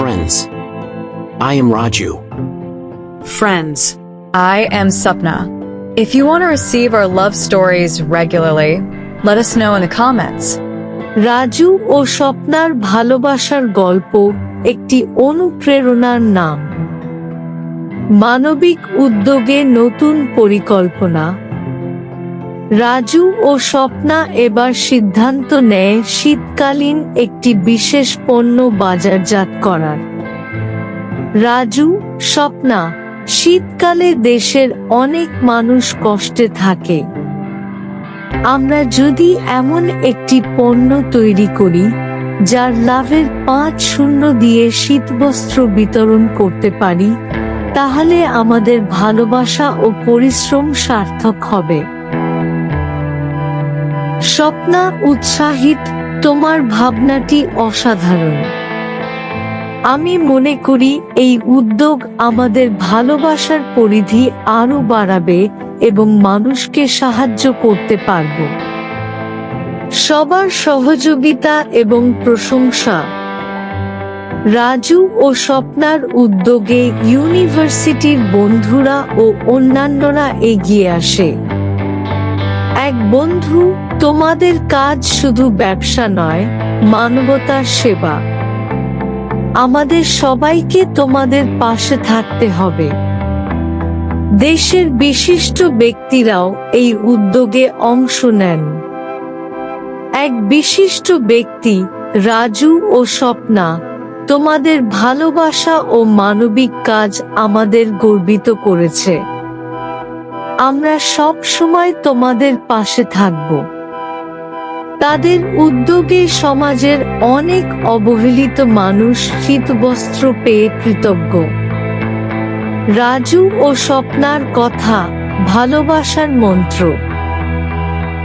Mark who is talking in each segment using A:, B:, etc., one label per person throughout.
A: Friends. I am Raju.
B: Friends, I am Sapna. If you want to receive our love stories regularly, let us know in the comments.
C: Raju ও স্বপ্নার ভালোবাসার গল্প একটি অনুপ্রেরণার নাম মানবিক উদ্যোগে নতুন পরিকল্পনা রাজু ও স্বপ্না এবার সিদ্ধান্ত নেয় শীতকালীন একটি বিশেষ পণ্য বাজারজাত করার। রাজু, স্বপ্না, শীতকালে দেশের অনেক মানুষ কষ্টে থাকে। আমরা যদি এমন একটি পণ্য তৈরি করি, যার লাভের পাঁচ শূন্য দিয়ে শীতবস্ত্র বিতরণ করতে পারি, তাহলে আমাদের ভালোবাসা ও পরিশ্রম সার্থক হবে। স্বপ্না উৎসাহিত, তোমার ভাবনাটি অসাধারণ। আমি মনে করি এই উদ্যোগ আমাদের ভালোবাসার পরিধি আরও বাড়াবে এবং মানুষকে সাহায্য করতে পারব। সবার সহযোগিতা এবং প্রশংসা। রাজু ও স্বপ্নার উদ্যোগে ইউনিভার্সিটির বন্ধুরা ও অন্যান্যরা এগিয়ে আসে। এক বন্ধু, তোমাদের কাজ শুধু ব্যবসা নয়, মানবতার সেবা। আমাদের সবাইকে তোমাদের পাশে থাকতে হবে। দেশের বিশিষ্ট ব্যক্তিরাও এই উদ্যোগে অংশ নেন। এক বিশিষ্ট ব্যক্তি, রাজু ও স্বপ্না, তোমাদের ভালোবাসা ও মানবিক কাজ আমাদের গর্বিত করেছে। আমরা সব সময় তোমাদের পাশে থাকব। তাদের উদ্যোগে সমাজের অনেক অবহেলিত মানুষ শীতবস্ত্র পেয়ে কৃতজ্ঞ। রাজু ও স্বপ্নার কথা, ভালোবাসার মন্ত্র।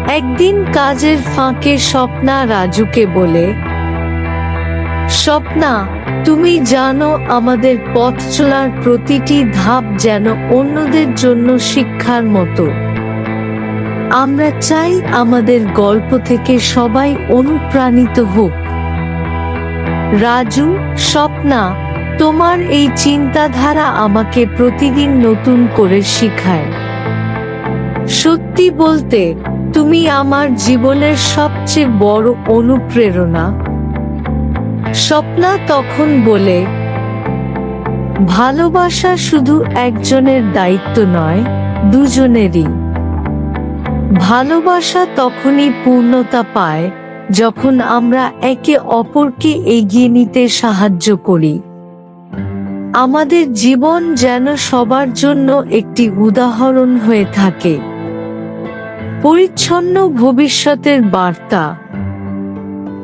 C: একদিন কাজের ফাঁকে স্বপ্না রাজুকে বলে স্বপ্না, তুমি জানো আমাদের পথ চলার প্রতিটি ধাপ যেন অন্যদের জন্য শিক্ষার মতো। আমরা চাই আমাদের গল্প থেকে সবাই অনুপ্রাণিত হোক। রাজু, স্বপ্না, তোমার এই চিন্তাধারা আমাকে প্রতিদিন নতুন করে শিখায়। সত্যি বলতে, তুমি আমার জীবনের সবচেয়ে বড় অনুপ্রেরণা। স্বপ্না তখন বলে, ভালোবাসা শুধু একজনের দায়িত্ব নয়, দুজনেরই। ভালোবাসা তখনই পূর্ণতা পায় যখন আমরা একে অপরকে এগিয়ে নিতে সাহায্য করি। আমাদের জীবন যেন সবার জন্য একটি উদাহরণ হয়ে থাকে। পরিচ্ছন্ন ভবিষ্যতের বার্তা।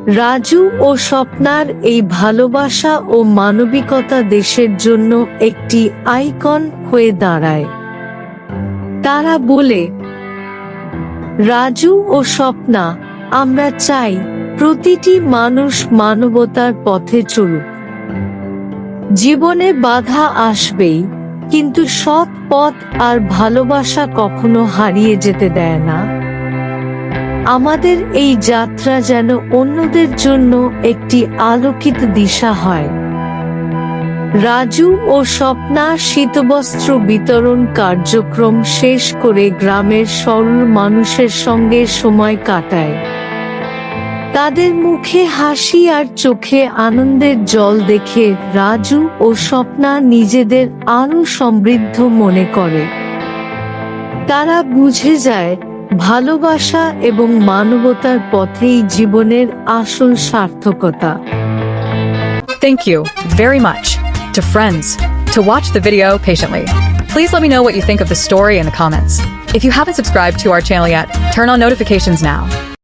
C: রাজু ও স্বপ্নার এই ভালোবাসা ও মানবিকতা দেশের জন্য একটি আইকন হয়ে দাঁড়ায়। তারা বলে, রাজু ও স্বপ্না, আমরা চাই প্রতিটি মানুষ মানবতার পথে চলুক। জীবনে বাধা আসবেই, কিন্তু সৎ পথ আর ভালোবাসা কখনো হারিয়ে যেতে দেয় না। আমাদের এই যাত্রা যেন অন্যদের জন্য একটি আলোকিত দিশা হয়। রাজু ও স্বপ্না শীতবস্ত্র বিতরণ কার্যক্রম শেষ করে গ্রামের সরল মানুষের সঙ্গে সময় কাটায়। তাদের মুখে হাসি আর চোখে আনন্দের জল দেখে রাজু ও স্বপ্না নিজেদের আরও সমৃদ্ধ মনে করে। তারা বুঝে যায় ভালোবাসা এবং মানবতার পথেই জীবনের আসল সার্থকতা
B: Thank you very much to friends to watch the video patiently. Please let me know what you think of the story in the comments. If you haven't subscribed to our channel yet, turn on notifications now.